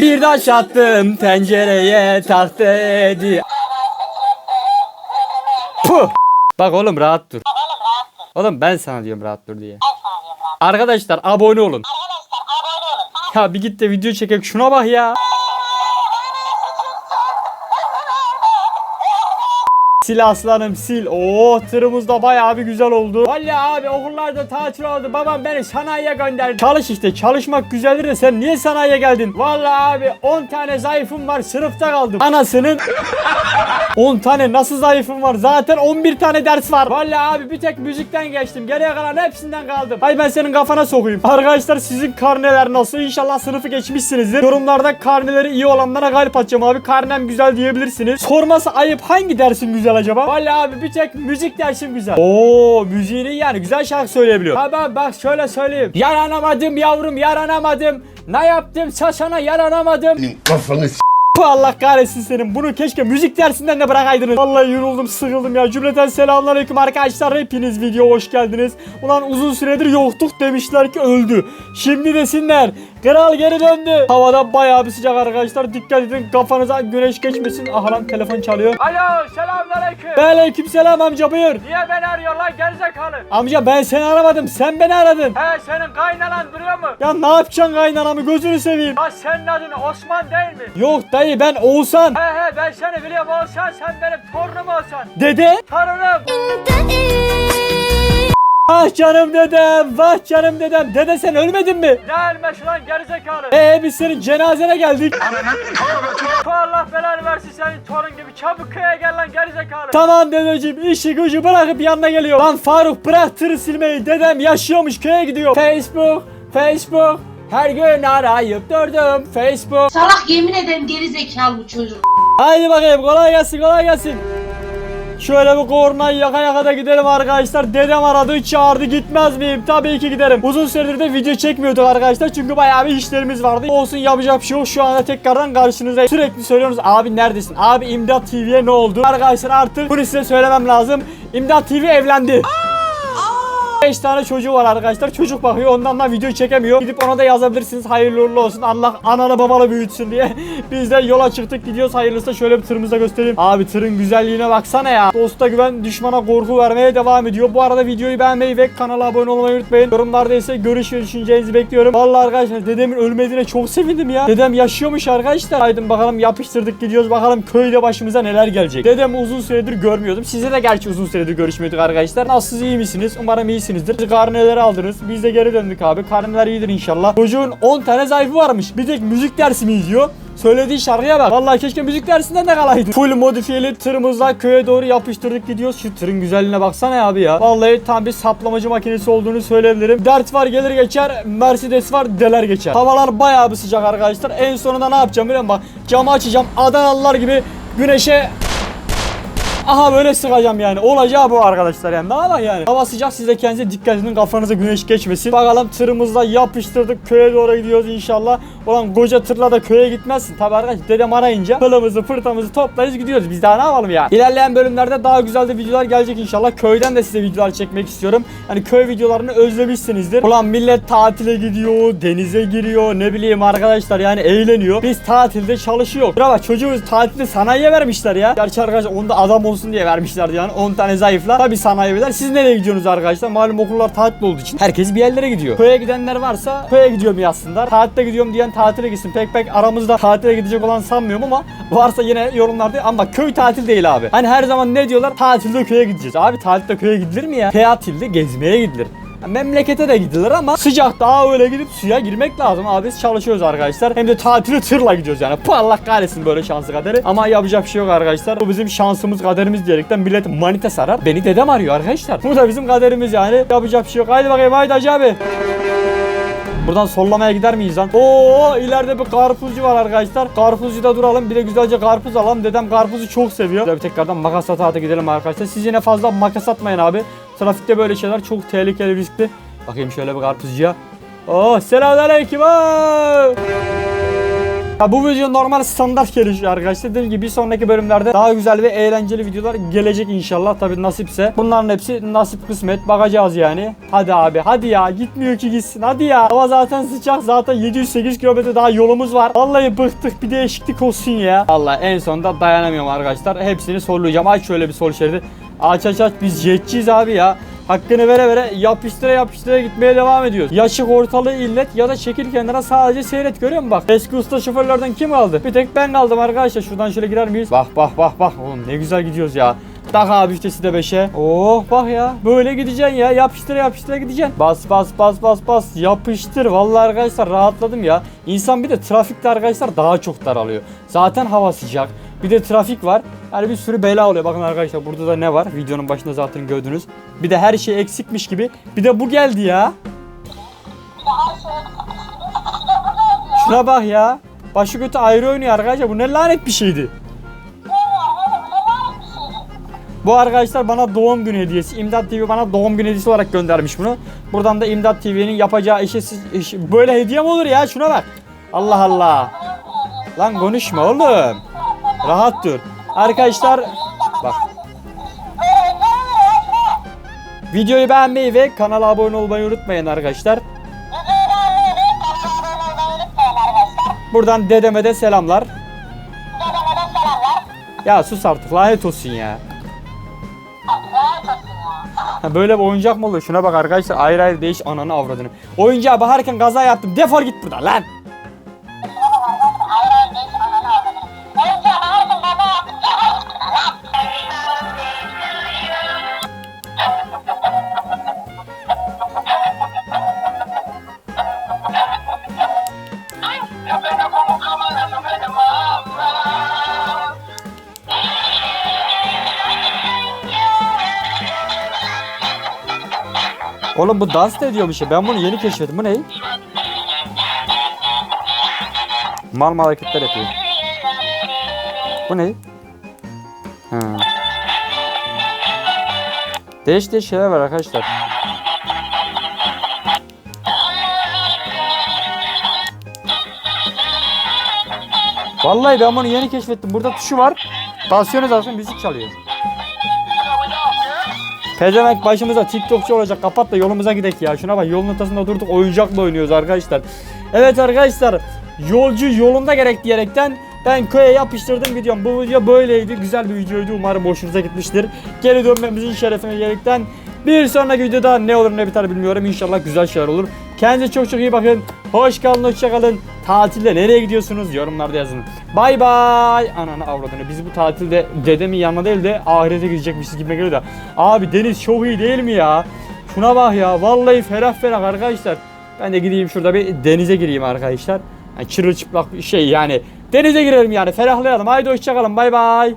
Bir taş attım tencereye taktı edi. Puh. Bak oğlum rahat dur. Oğlum ben sana diyorum rahat dur diye. Arkadaşlar abone olun. Ya bir git de video çekek şuna bak ya. Sil aslanım sil. Oo tırımız da bayağı bir güzel oldu. Vallahi abi okullarda tatil oldu. Babam beni sanayiye gönderdi. Çalış işte çalışmak güzeldir de sen niye sanayiye geldin? Vallahi abi 10 tane zayıfım var sınıfta kaldım. Anasının 10 tane nasıl zayıfım var? Zaten 11 tane ders var. Vallahi abi bir tek müzikten geçtim. Geriye kalan hepsinden kaldım. Hay ben senin kafana sokayım. Arkadaşlar sizin karneler nasıl? İnşallah sınıfı geçmişsinizdir. Yorumlarda karneleri iyi olanlara kalp atacağım abi. Karnem güzel diyebilirsiniz. Sorması ayıp hangi dersin güzel acaba? Vallahi abi bir tek müzik dersim güzel. Oo müziğini yani güzel şarkı söyleyebiliyor. Ha ben bak şöyle söyleyeyim. Yaranamadım yavrum yaranamadım. Ne yaptım sana yaranamadım. Kafanı s- Puh, Allah kahretsin senin. Bunu keşke müzik dersinden de bırakaydınız. Vallahi yoruldum, sıkıldım ya. Cümleten selamünaleyküm arkadaşlar. Hepiniz video hoş geldiniz. Ulan uzun süredir yoktuk demişler ki öldü. Şimdi desinler. Kral geri döndü. Havada bayağı bir sıcak arkadaşlar. Dikkat edin kafanıza güneş geçmesin. Aha lan telefon çalıyor. Alo selamünaleyküm. Aleyküm selam amca buyur. Niye beni arıyorsun lan gerizekalı? Amca ben seni aramadım. Sen beni aradın. He senin kaynanan duruyor mu? Ya ne yapacaksın kaynanamı gözünü seveyim. Ha senin adın Osman değil mi? Yok dayı ben Oğuzhan. He he ben seni biliyorum olsan sen benim torunum olsan. Dede. Torunum. Ah canım dedem. Vah canım dedem. Dede sen ölmedin mi? Ne ölmüş lan gerizekalı? Ee biz senin cenazene geldik. Allah belanı versin senin torun gibi çabuk köye gel lan gerizekalı. Tamam dedeciğim işi gücü bırakıp yanına geliyor. Lan Faruk bırak tırı silmeyi. Dedem yaşıyormuş köye gidiyor. Facebook, Facebook. Her gün arayıp durdum Facebook. Salak yemin ederim geri zekalı bu çocuk. Haydi bakayım kolay gelsin kolay gelsin. Şöyle bir kornayı yaka yaka da gidelim arkadaşlar. Dedem aradı çağırdı gitmez miyim? Tabii ki giderim. Uzun süredir de video çekmiyorduk arkadaşlar. Çünkü bayağı bir işlerimiz vardı. Olsun yapacak şey yok. Şu anda tekrardan karşınızdayım. Sürekli söylüyorsunuz abi neredesin? Abi İmdat TV'ye ne oldu? Arkadaşlar artık bunu size söylemem lazım. İmdat TV evlendi. 5 tane çocuğu var arkadaşlar. Çocuk bakıyor ondan da video çekemiyor. Gidip ona da yazabilirsiniz. Hayırlı uğurlu olsun. Allah analı babalı büyütsün diye. Biz de yola çıktık gidiyoruz. Hayırlısı şöyle bir tırımızı da göstereyim. Abi tırın güzelliğine baksana ya. Dosta güven düşmana korku vermeye devam ediyor. Bu arada videoyu beğenmeyi ve kanala abone olmayı unutmayın. Yorumlarda ise görüş ve bekliyorum. Vallahi arkadaşlar dedemin ölmediğine çok sevindim ya. Dedem yaşıyormuş arkadaşlar. Haydi bakalım yapıştırdık gidiyoruz. Bakalım köyde başımıza neler gelecek. Dedem uzun süredir görmüyordum. Size de gerçi uzun süredir görüşmüyorduk arkadaşlar. Nasılsınız iyi misiniz? Umarım iyisinizdir. Siz Karneleri aldınız. Biz de geri döndük abi. Karneler iyidir inşallah. Çocuğun 10 tane zayıfı varmış. Bir tek müzik dersi mi izliyor? Söylediği şarkıya bak. Vallahi keşke müzik dersinden de kalaydı. Full modifiyeli tırımızla köye doğru yapıştırdık gidiyoruz. Şu tırın güzelliğine baksana abi ya. Vallahi tam bir saplamacı makinesi olduğunu söyleyebilirim. Dert var gelir geçer. Mercedes var deler geçer. Havalar bayağı bir sıcak arkadaşlar. En sonunda ne yapacağım biliyor musun? Bak camı açacağım. Adanalılar gibi güneşe Aha böyle sıkacağım yani. Olacağı bu arkadaşlar yani. Ne yapalım yani. Hava sıcak siz de kendinize dikkat edin. Kafanıza güneş geçmesin. Bakalım tırımızla yapıştırdık. Köye doğru gidiyoruz inşallah. Ulan koca tırla da köye gitmezsin. Tabi arkadaş dedem arayınca pılımızı pırtamızı toplarız gidiyoruz. Biz daha ne yapalım ya. İlerleyen bölümlerde daha güzel de videolar gelecek inşallah. Köyden de size videolar çekmek istiyorum. Yani köy videolarını özlemişsinizdir. Ulan millet tatile gidiyor. Denize giriyor. Ne bileyim arkadaşlar yani eğleniyor. Biz tatilde çalışıyor. Bravo çocuğumuz tatilde sanayiye vermişler ya. Gerçi arkadaşlar onu da adam olsun diye vermişlerdi yani 10 tane zayıflar. Tabi sanayiler. Siz nereye gidiyorsunuz arkadaşlar? Malum okullar tatil olduğu için herkes bir yerlere gidiyor. Köye gidenler varsa köye gidiyorum yazsınlar. Tatile gidiyorum diyen tatile gitsin. Pek pek aramızda tatile gidecek olan sanmıyorum ama varsa yine yorumlarda ama köy tatil değil abi. Hani her zaman ne diyorlar? Tatilde köye gideceğiz. Abi tatilde köye gidilir mi ya? Tatilde gezmeye gidilir. Memlekete de gidilir ama sıcak daha öyle gidip suya girmek lazım abi biz çalışıyoruz arkadaşlar hem de tatili tırla gidiyoruz yani Puh, Allah kahretsin böyle şansı kaderi ama yapacak bir şey yok arkadaşlar bu bizim şansımız kaderimiz diyerekten millet manita sarar beni dedem arıyor arkadaşlar bu da bizim kaderimiz yani yapacak bir şey yok haydi bakayım haydi Hacı abi Buradan sollamaya gider miyiz lan? Oo ileride bir karpuzcu var arkadaşlar. Karpuzcuda duralım. Bir de güzelce karpuz alalım. Dedem karpuzu çok seviyor. Bir tekrardan makas ata ata gidelim arkadaşlar. Siz yine fazla makas atmayın abi. Trafikte böyle şeyler çok tehlikeli riskli. Bakayım şöyle bir karpuzcuya. Oh selamünaleyküm. Ya bu video normal standart gelişiyor arkadaşlar. Dediğim gibi bir sonraki bölümlerde daha güzel ve eğlenceli videolar gelecek inşallah. Tabi nasipse. Bunların hepsi nasip kısmet. Bakacağız yani. Hadi abi hadi ya. Gitmiyor ki gitsin. Hadi ya. Hava zaten sıcak. Zaten 708 kilometre daha yolumuz var. Vallahi bıktık. Bir değişiklik olsun ya. Vallahi en sonunda dayanamıyorum arkadaşlar. Hepsini sollayacağım. Aç şöyle bir sol şeridi. Aç aç aç. Biz jetçiyiz abi ya. Hakkını vere vere yapıştıra yapıştıra gitmeye devam ediyoruz. Yaşık ortalığı illet ya da çekil kenara sadece seyret görüyor musun bak. Eski usta şoförlerden kim kaldı? Bir tek ben kaldım arkadaşlar. Şuradan şöyle girer miyiz? Bak bak bak bak. Oğlum ne güzel gidiyoruz ya. Tak abi vitesi de 5'e. Oh bak ya. Böyle gideceksin ya. Yapıştıra yapıştıra gideceksin. Bas bas bas bas bas. Yapıştır. Vallahi arkadaşlar rahatladım ya. İnsan bir de trafikte arkadaşlar daha çok daralıyor. Zaten hava sıcak. Bir de trafik var. Yani bir sürü bela oluyor. Bakın arkadaşlar burada da ne var? Videonun başında zaten gördünüz. Bir de her şey eksikmiş gibi. Bir de bu geldi ya. Şuna bak ya. Başı kötü ayrı oynuyor arkadaşlar. Bu ne lanet bir şeydi. Bu arkadaşlar bana doğum günü hediyesi. İmdat TV bana doğum günü hediyesi olarak göndermiş bunu. Buradan da İmdat TV'nin yapacağı işe iş- böyle hediye mi olur ya? Şuna bak. Allah Allah. Lan konuşma oğlum. Rahat dur. Arkadaşlar bak. Videoyu beğenmeyi ve kanala abone olmayı unutmayın arkadaşlar. Buradan dedeme de selamlar. Ya sus artık lanet olsun ya. Böyle bir oyuncak mı olur? Şuna bak arkadaşlar ayrı ayrı değiş ananı avradını. Oyuncağa bakarken kaza yaptım. Defol git buradan lan. Oğlum bu dans da ediyormuş ya. Ben bunu yeni keşfettim. Bu ne? Mal mal hareketler yapıyor. Bu ne? Değiş değiş şeyler var arkadaşlar. Vallahi ben bunu yeni keşfettim. Burada tuşu var. Tansiyonu zaten müzik çalıyor. Pezevenk başımıza TikTokçu olacak. Kapat da yolumuza gidek ya. Şuna bak yolun ortasında durduk oyuncakla oynuyoruz arkadaşlar. Evet arkadaşlar. Yolcu yolunda gerek diyerekten ben köye yapıştırdım videom. Bu video böyleydi. Güzel bir videoydu. Umarım hoşunuza gitmiştir. Geri dönmemizin şerefine diyerekten bir sonraki videoda ne olur ne biter bilmiyorum. İnşallah güzel şeyler olur. Kendinize çok çok iyi bakın. Hoş kalın, hoşça kalın. Tatilde nereye gidiyorsunuz? Yorumlarda yazın. Bay bay. Ananı avradını. Biz bu tatilde dedemin yanına değil de ahirete gidecekmişiz gibi geliyor da. Abi deniz çok iyi değil mi ya? Şuna bak ya. Vallahi ferah ferah arkadaşlar. Ben de gideyim şurada bir denize gireyim arkadaşlar. Yani çırılçıplak bir şey yani. Denize girelim yani. Ferahlayalım. Haydi hoşça kalın. Bay bay.